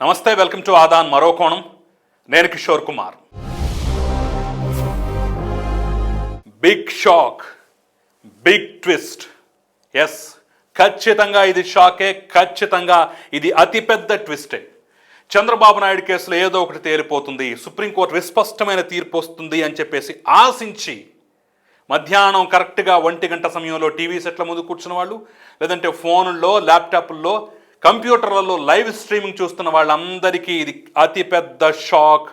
నమస్తే welcome to Aadan మరో కోణం. నేను Kishore Kumar. Big shock big twist yes ఖచ్చితంగా ఇది షాకే ఖచ్చితంగా ఇది అతిపెద్ద ట్విస్టే చంద్రబాబు నాయుడు కేసులో ఏదో ఒకటి తేలిపోతుంది సుప్రీంకోర్టు విస్పష్టమైన తీర్పు వస్తుంది అని చెప్పేసి ఆశించి మధ్యాహ్నం కరెక్ట్గా ఒంటి గంట సమయంలో టీవీ సెట్ల ముందు కూర్చున్న వాళ్ళు లేదంటే ఫోన్లో ల్యాప్టాప్ల్లో కంప్యూటర్లలో లైవ్ స్ట్రీమింగ్ చూస్తున్న వాళ్ళందరికీ ఇది అతి పెద్ద షాక్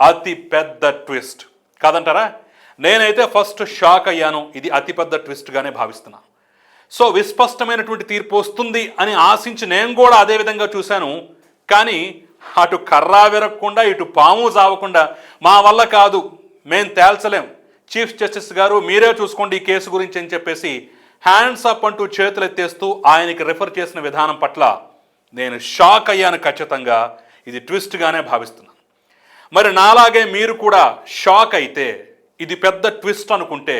అతి పెద్ద ట్విస్ట్. కాదంటారా? నేనైతే ఫస్ట్ షాక్ అయ్యాను. ఇది అతిపెద్ద ట్విస్ట్గానే భావిస్తున్నాను సో విస్పష్టమైనటువంటి తీర్పు వస్తుంది అని ఆశించి నేను కూడా అదే విధంగా చూశాను. కానీ అటు కర్రా విరగకుండా ఇటు పాము చావకుండా మా వల్ల కాదు. మేం తేల్చలేం. చీఫ్ జస్టిస్ గారు మీరే చూసుకోండి ఈ కేసు గురించి అని చెప్పేసి హ్యాండ్స్ అప్ అంటూ చేతులు ఎత్తేస్తూ ఆయనకి రిఫర్ చేసిన విధానం పట్ల నేను షాక్ అయ్యాను ఖచ్చితంగా. ఇది ట్విస్ట్గానే భావిస్తున్నాను. మరి నాలాగే మీరు కూడా షాక్ అయితే ఇది పెద్ద ట్విస్ట్ అనుకుంటే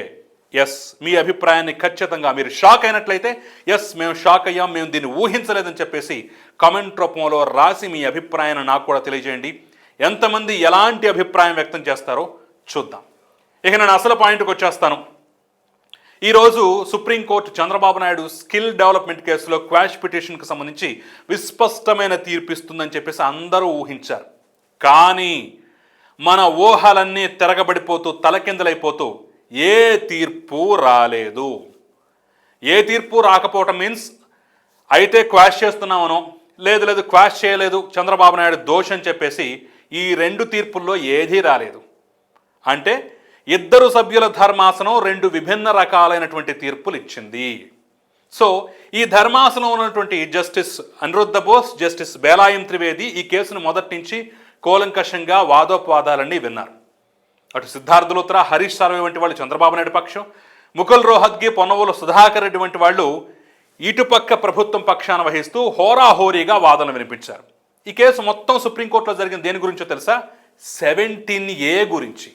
ఎస్ మీ అభిప్రాయాన్ని ఖచ్చితంగా మీరు షాక్ అయినట్లయితే ఎస్ మేము షాక్ అయ్యాం మేము దీన్ని ఊహించలేదని చెప్పేసి కామెంట్ రూపంలో రాసి మీ అభిప్రాయాన్ని నాకు కూడా తెలియజేయండి. ఎంతమంది ఎలాంటి అభిప్రాయం వ్యక్తం చేస్తారో చూద్దాం. ఇక నేను అసలు పాయింట్కి వచ్చేస్తాను. ఈరోజు supreme court Chandrababu Naidu skill development కేసులో క్వాష్ పిటిషన్కు సంబంధించి విస్పష్టమైన తీర్పు ఇస్తుందని చెప్పేసి అందరూ ఊహించారు. కానీ మన ఊహలన్నీ తిరగబడిపోతూ తలకిందలైపోతూ ఏ తీర్పు రాలేదు. ఏ తీర్పు రాకపోవటం మీన్స్ అయితే క్వాష్ చేస్తున్నామనో లేదు లేదు క్వాష్ చేయలేదు చంద్రబాబు నాయుడు దోషం చెప్పేసి ఈ రెండు తీర్పుల్లో ఏదీ రాలేదు. అంటే ఇద్దరు సభ్యుల ధర్మాసనం రెండు విభిన్న రకాలైనటువంటి తీర్పులు ఇచ్చింది. సో ఈ ధర్మాసనం ఉన్నటువంటి జస్టిస్ అనిరుద్ధ బోస్ జస్టిస్ బేలాయం త్రివేది ఈ కేసును మొదటి నుంచి కూలంకషంగా వాదోపవాదాలన్నీ విన్నారు. అటు సిద్ధార్థులూత్రా హరీష్ సాల్వే వంటి వాళ్ళు చంద్రబాబు నాయుడు పక్షం ముకుల్ రోహద్గి పొన్నవోలు సుధాకర్ రెడ్డి వంటి వాళ్ళు ఇటుపక్క ప్రభుత్వం పక్షాన వహిస్తూ హోరాహోరీగా వాదనలు వినిపించారు. ఈ కేసు మొత్తం సుప్రీంకోర్టులో జరిగిన దేని గురించో తెలుసా? సెవెంటీన్ ఏ గురించి.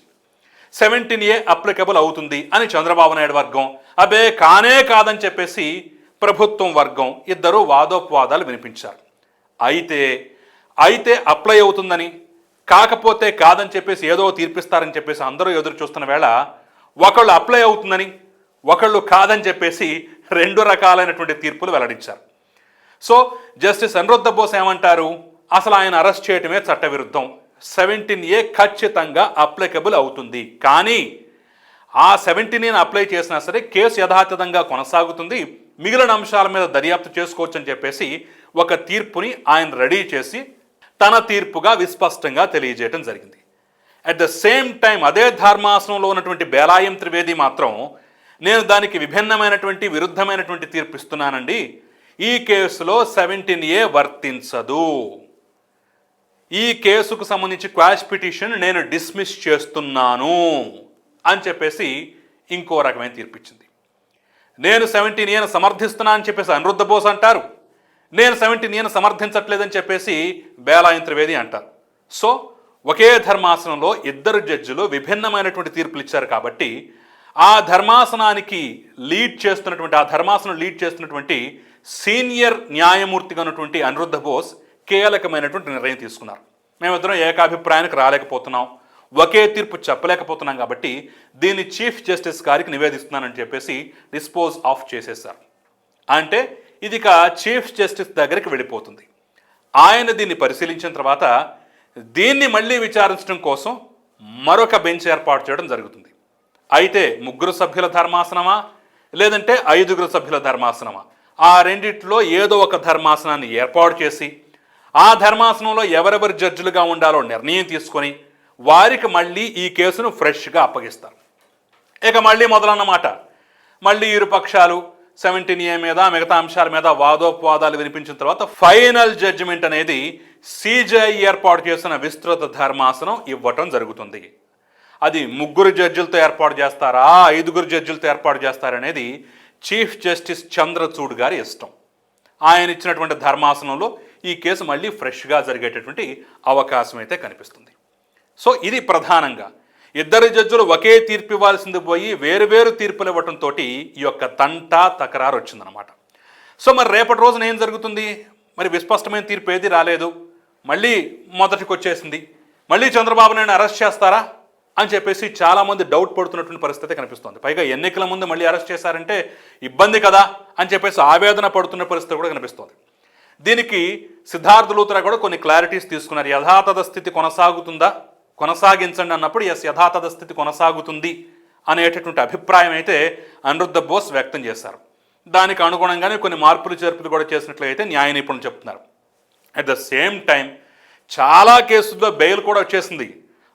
సెవెంటీన్ ఏ అప్లికబుల్ అవుతుంది అని చంద్రబాబు నాయుడు వర్గం. అబే కానే కాదని చెప్పేసి ప్రభుత్వం వర్గం ఇద్దరు వాదోపవాదాలు వినిపించారు. అయితే అయితే అప్లై అవుతుందని కాకపోతే కాదని చెప్పేసి ఏదో తీర్పిస్తారని చెప్పేసి అందరూ ఎదురు చూస్తున్న వేళ ఒకళ్ళు అప్లై అవుతుందని ఒకళ్ళు కాదని చెప్పేసి రెండు రకాలైనటువంటి తీర్పులు వెల్లడించారు. సో జస్టిస్ అనిరుద్ధ బోస్ ఏమంటారు? అసలు ఆయన అరెస్ట్ చేయటమే చట్టవిరుద్ధం. సెవెంటీన్ ఏ ఖచ్చితంగా అప్లికబుల్ అవుతుంది. కానీ ఆ సెవెంటీన్ ఏని అప్లై చేసినా సరే కేసు యథాతథంగా కొనసాగుతుంది. మిగిలిన అంశాల మీద దర్యాప్తు చేసుకోవచ్చు అని చెప్పేసి ఒక తీర్పుని ఆయన రెడీ చేసి తన తీర్పుగా విస్పష్టంగా తెలియజేయడం జరిగింది. అట్ ద సేమ్ టైం అదే ధర్మాసనంలో ఉన్నటువంటి బేలాయం త్రివేది మాత్రం నేను దానికి విభిన్నమైనటువంటి విరుద్ధమైనటువంటి తీర్పు ఇస్తున్నానండి. ఈ కేసులో సెవెంటీన్ ఏ వర్తించదు. ఈ కేసుకు సంబంధించి క్వాష్ పిటిషన్ నేను డిస్మిస్ చేస్తున్నాను అని చెప్పేసి ఇంకో రకమైన తీర్పిచ్చింది. నేను సెవెంటీన్ ఏను సమర్థిస్తున్నా అని చెప్పేసి అనిరుద్ధ బోస్ అంటారు. నేను సెవెంటీన్ ఏను సమర్థించట్లేదని చెప్పేసి బేలాయం త్రివేది అంటారు. సో ఒకే ధర్మాసనంలో ఇద్దరు జడ్జిలు విభిన్నమైనటువంటి తీర్పులు ఇచ్చారు కాబట్టి ఆ ధర్మాసనానికి లీడ్ చేస్తున్నటువంటి ఆ ధర్మాసనం లీడ్ చేస్తున్నటువంటి సీనియర్ న్యాయమూర్తిగా ఉన్నటువంటి అనిరుద్ధ బోస్ కీలకమైనటువంటి నిర్ణయం తీసుకున్నారు. మేమిద్దరం ఏకాభిప్రాయానికి రాలేకపోతున్నాం. ఒకే తీర్పు చెప్పలేకపోతున్నాం కాబట్టి దీన్ని చీఫ్ జస్టిస్ గారికి నివేదిస్తున్నానని చెప్పేసి డిస్పోజ్ ఆఫ్ చేసేసారు అంటే ఇది ఇక చీఫ్ జస్టిస్ దగ్గరికి వెళ్ళిపోతుంది. ఆయన దీన్ని పరిశీలించిన తర్వాత దీన్ని మళ్ళీ విచారించడం కోసం మరొక బెంచ్ ఏర్పాటు చేయడం జరుగుతుంది. అయితే ముగ్గురు సభ్యుల ధర్మాసనమా? లేదంటే ఐదుగురు సభ్యుల ధర్మాసనమా? ఆ రెండిట్లో ఏదో ఒక ధర్మాసనాన్ని ఏర్పాటు చేసి ఆ ధర్మాసనంలో ఎవరెవరు జడ్జిలుగా ఉండాలో నిర్ణయం తీసుకొని వారికి మళ్ళీ ఈ కేసును ఫ్రెష్గా అప్పగిస్తారు. ఇక మళ్ళీ మొదలన్నమాట. మళ్ళీ ఇరు పక్షాలు సెవెంటీన్ ఏ మీద మిగతా అంశాల మీద వాదోపవాదాలు వినిపించిన తర్వాత ఫైనల్ జడ్జిమెంట్ అనేది సిజేఐ ఏర్పాటు చేసిన విస్తృత ధర్మాసనం ఇవ్వటం జరుగుతుంది. అది ముగ్గురు జడ్జిలతో ఏర్పాటు చేస్తారా ఐదుగురు జడ్జిలతో ఏర్పాటు చేస్తారనేది చీఫ్ జస్టిస్ చంద్రచూడ్ గారి ఇష్టం. ఆయన ఇచ్చినటువంటి ధర్మాసనంలో ఈ కేసు మళ్ళీ ఫ్రెష్గా జరిగేటటువంటి అవకాశం అయితే కనిపిస్తుంది. సో ఇది ప్రధానంగా. ఇద్దరు జడ్జులు ఒకే తీర్పు ఇవ్వాల్సింది పోయి వేరువేరు తీర్పులు ఇవ్వటంతో ఈ యొక్క తంట తకరారు వచ్చిందనమాట సో మరి రేపటి రోజున ఏం జరుగుతుంది? మరి విస్పష్టమైన తీర్పు ఏది రాలేదు? మళ్ళీ మొదటికి వచ్చేసింది మళ్ళీ చంద్రబాబు నాయుడు అరెస్ట్ చేస్తారా? అని చెప్పేసి చాలామంది డౌట్ పడుతున్నటువంటి పరిస్థితి కనిపిస్తోంది. పైగా ఎన్నికల ముందు మళ్ళీ అరెస్ట్ చేశారంటే ఇబ్బంది కదా అని చెప్పేసి ఆవేదన పడుతున్న పరిస్థితి కూడా కనిపిస్తోంది. దీనికి సిద్ధార్థ లూత్రా కూడా కొన్ని క్లారిటీస్ తీసుకున్నారు. యథాతథ స్థితి కొనసాగుతుందా? కొనసాగించండి అన్నప్పుడు ఎస్ యథాతథ స్థితి కొనసాగుతుంది అనేటటువంటి అభిప్రాయం అయితే అనిరుద్ధ బోస్ వ్యక్తం చేశారు. దానికి అనుగుణంగానే కొన్ని మార్పులు చేర్పులు కూడా చేసినట్లయితే న్యాయ నిపుణులు చెప్తున్నారు. అట్ ద సేమ్ టైం చాలా కేసుల్లో బెయిల్ కూడా వచ్చేసింది.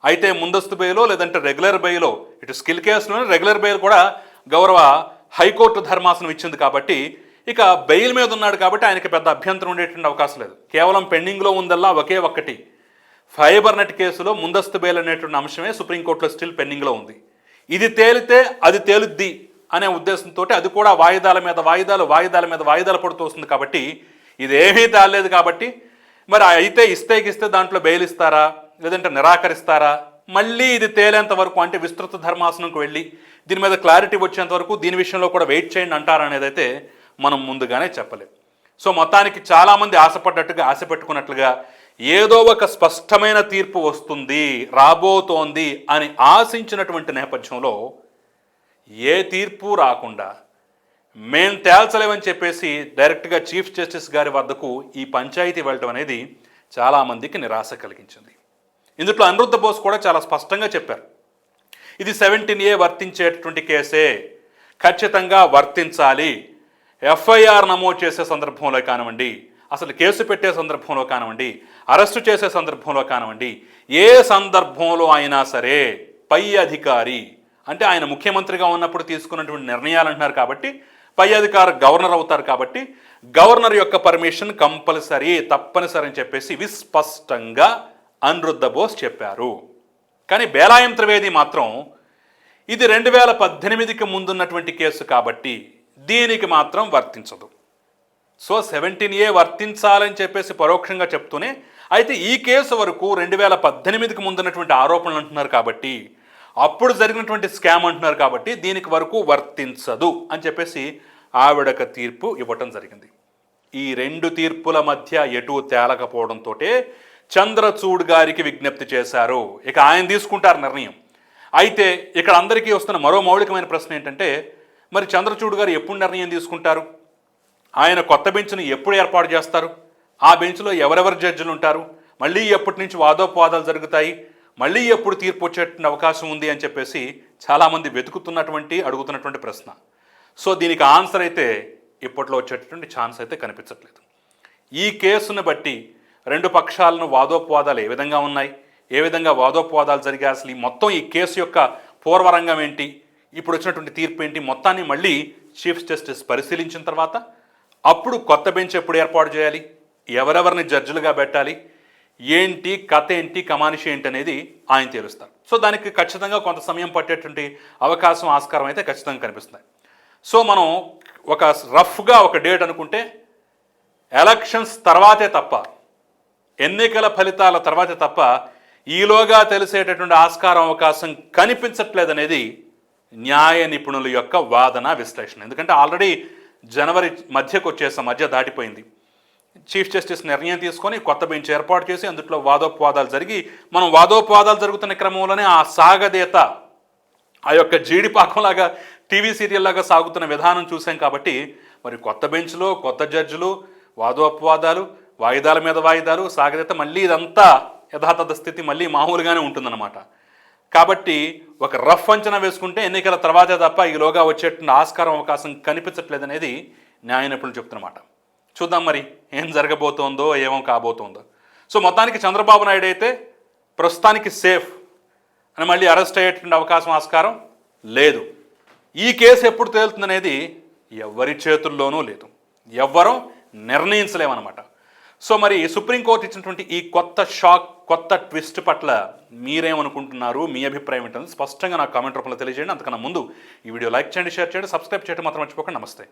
అయితే ముందస్తు బెయిలో లేదంటే రెగ్యులర్ బెయిలో ఇటు స్కిల్ కేసులోనే రెగ్యులర్ బెయిల్ కూడా గౌరవ హైకోర్టు ధర్మాసనం ఇచ్చింది కాబట్టి ఇక బెయిల్ మీద ఉన్నాడు కాబట్టి ఆయనకి పెద్ద అభ్యంతరం ఉండేటువంటి అవకాశం లేదు. కేవలం పెండింగ్లో ఉందల్లా ఒకే ఒక్కటి. ఫైబర్ నెట్ కేసులో ముందస్తు బెయిల్ అనేటువంటి అంశమే సుప్రీంకోర్టులో స్టిల్ పెండింగ్లో ఉంది. ఇది తేలితే అది తేలుద్ది అనే ఉద్దేశంతో అది కూడా వాయిదాల మీద వాయిదాలు వాయిదాల మీద వాయిదాలు పడుతూ వస్తుంది కాబట్టి ఇదేమీ తేలేదు కాబట్టి మరి అయితే ఇస్తే ఇస్తే దాంట్లో బెయిల్ ఇస్తారా? లేదంటే నిరాకరిస్తారా? మళ్ళీ ఇది తేలేంత వరకు అంటే విస్తృత ధర్మాసనంకు వెళ్ళి దీని మీద క్లారిటీ వచ్చేంత వరకు దీని విషయంలో కూడా వెయిట్ చేయండి అంటారనేదైతే మనం ముందుగానే చెప్పలేం. సో మొత్తానికి చాలామంది ఆశపడ్డట్టుగా ఆశ పెట్టుకున్నట్లుగా ఏదో ఒక స్పష్టమైన తీర్పు వస్తుంది రాబోతోంది అని ఆశించినటువంటి నేపథ్యంలో ఏ తీర్పు రాకుండా మేం తేల్చలేమని చెప్పేసి డైరెక్ట్గా చీఫ్ జస్టిస్ గారి వద్దకు ఈ పంచాయతీ వెళ్ళటం అనేది చాలామందికి నిరాశ కలిగించింది. ఇందులో అనిరుద్ధ బోస్ కూడా చాలా స్పష్టంగా చెప్పారు. ఇది సెవెంటీన్ ఏ వర్తించేటటువంటి కేసే. ఖచ్చితంగా వర్తించాలి. ఎఫ్ఐఆర్ నమోదు చేసే సందర్భంలో కానివ్వండి అసలు కేసు పెట్టే సందర్భంలో కానివ్వండి అరెస్టు చేసే సందర్భంలో కానివ్వండి ఏ సందర్భంలో అయినా సరే పై అధికారి అంటే ఆయన ముఖ్యమంత్రిగా ఉన్నప్పుడు తీసుకున్నటువంటి నిర్ణయాలు అంటున్నారు కాబట్టి పై అధికారి గవర్నర్ అవుతారు కాబట్టి గవర్నర్ యొక్క పర్మిషన్ కంపల్సరీ తప్పనిసరి అని చెప్పేసి విస్పష్టంగా అనిరుద్ధ బోస్ చెప్పారు. కానీ బేలాయం త్రివేది మాత్రం ఇది రెండు వేల పద్దెనిమిదికి ముందున్నటువంటి కేసు కాబట్టి దీనికి మాత్రం వర్తించదు. సో సెవెంటీన్ ఏ వర్తించాలని చెప్పేసి పరోక్షంగా చెప్తూనే అయితే ఈ కేసు వరకు రెండు వేల పద్దెనిమిదికి ముందున్నటువంటి ఆరోపణలు అంటున్నారు కాబట్టి అప్పుడు జరిగినటువంటి స్కామ్ అంటున్నారు కాబట్టి దీనికి వరకు వర్తించదు అని చెప్పేసి ఆవిడక తీర్పు ఇవ్వటం జరిగింది. ఈ రెండు తీర్పుల మధ్య ఎటు తేలకపోవడంతో చంద్రచూడ్ గారికి విజ్ఞప్తి చేశారు. ఇక ఆయన తీసుకుంటారు నిర్ణయం. అయితే ఇక్కడ అందరికీ వస్తున్న మరో మౌలికమైన ప్రశ్న ఏంటంటే మరి చంద్రచూడ్ గారు ఎప్పుడు నిర్ణయం తీసుకుంటారు? ఆయన కొత్త బెంచ్ను ఎప్పుడు ఏర్పాటు చేస్తారు? ఆ బెంచ్లో ఎవరెవరు జడ్జిలు ఉంటారు? మళ్ళీ ఎప్పటి నుంచి వాదోపవాదాలు జరుగుతాయి? మళ్ళీ ఎప్పుడు తీర్పు వచ్చేటువంటి అవకాశం ఉంది అని చెప్పేసి చాలామంది వెతుకుతున్నటువంటి అడుగుతున్నటువంటి ప్రశ్న. సో దీనికి ఆన్సర్ అయితే ఇప్పట్లో వచ్చేటటువంటి ఛాన్స్ అయితే కనిపించట్లేదు. ఈ కేసును బట్టి రెండు పక్షాలను వాదోపవాదాలు ఏ విధంగా ఉన్నాయి? ఏ విధంగా వాదోపవాదాలు జరిగాయి? అసలు ఈ మొత్తం ఈ కేసు యొక్క పూర్వరంగం ఏంటి? ఇప్పుడు వచ్చినటువంటి తీర్పు ఏంటి? మొత్తాన్ని మళ్ళీ చీఫ్ జస్టిస్ పరిశీలించిన తర్వాత అప్పుడు కొత్త బెంచ్ ఎప్పుడు ఏర్పాటు చేయాలి? ఎవరెవరిని జడ్జిలుగా పెట్టాలి? ఏంటి కథ ఏంటి కమానిషి ఏంటి అనేది ఆయన తేలుస్తారు సో దానికి ఖచ్చితంగా కొంత సమయం పట్టేటువంటి అవకాశం ఆస్కారం అయితే ఖచ్చితంగా కనిపిస్తుంది సో మనం ఒక రఫ్గా ఒక డేట్ అనుకుంటే ఎలక్షన్స్ తర్వాతే తప్ప ఎన్నికల ఫలితాల తర్వాతే తప్ప ఈలోగా తెలిసేటటువంటి ఆస్కారం అవకాశం కనిపించట్లేదనేది న్యాయ నిపుణుల యొక్క వాదన విశ్లేషణ. ఎందుకంటే ఆల్రెడీ జనవరి మధ్యకు వచ్చేసాం మధ్య దాటిపోయింది. చీఫ్ జస్టిస్ నిర్ణయం తీసుకొని కొత్త బెంచ్ ఏర్పాటు చేసి అందులో వాదోపవాదాలు జరిగి మనం వాదోపవాదాలు జరుగుతున్న క్రమంలోనే ఆ సాగదేత ఆ యొక్క జీడిపాకంలాగా టీవీ సీరియల్ లాగా సాగుతున్న విధానం చూసాం కాబట్టి మరి కొత్త బెంచ్లో కొత్త జడ్జిలు వాదోపవాదాలు వాయిదాల మీద వాయిదాలు సాగదేత మళ్ళీ ఇదంతా యథాతథ స్థితి మళ్ళీ మామూలుగానే ఉంటుందన్నమాట. కాబట్టి ఒక రఫ్ అంచనా వేసుకుంటే ఎన్నికల తర్వాతే తప్ప ఈలోగా వచ్చేటువంటి ఆస్కారం అవకాశం కనిపించట్లేదనేది న్యాయ నిపుణులు చెప్తున్నమాట. చూద్దాం మరి ఏం జరగబోతోందో ఏమో కాబోతోందో. సో మొత్తానికి చంద్రబాబు నాయుడు అయితే ప్రస్తుతానికి సేఫ్ అని మళ్ళీ అరెస్ట్ అయ్యేటువంటి అవకాశం ఆస్కారం లేదు. ఈ కేసు ఎప్పుడు తేలుతుందనేది ఎవరి చేతుల్లోనూ లేదు. ఎవ్వరూ నిర్ణయించలేమన్నమాట. సో మరి సుప్రీంకోర్టు ఇచ్చినటువంటి ఈ కొత్త షాక్ కొత్త ట్విస్ట్ పట్ల మీరేమనుకుంటున్నారు? మీ అభిప్రాయం ఏంటని స్పష్టంగా నాకు కామెంట్ రూపంలో తెలియజేయండి. అంతకన్నా ముందు ఈ వీడియో లైక్ చేయండి షేర్ చేయండి సబ్స్క్రైబ్ చేయడం మాత్రం మర్చిపోకండి. నమస్తే.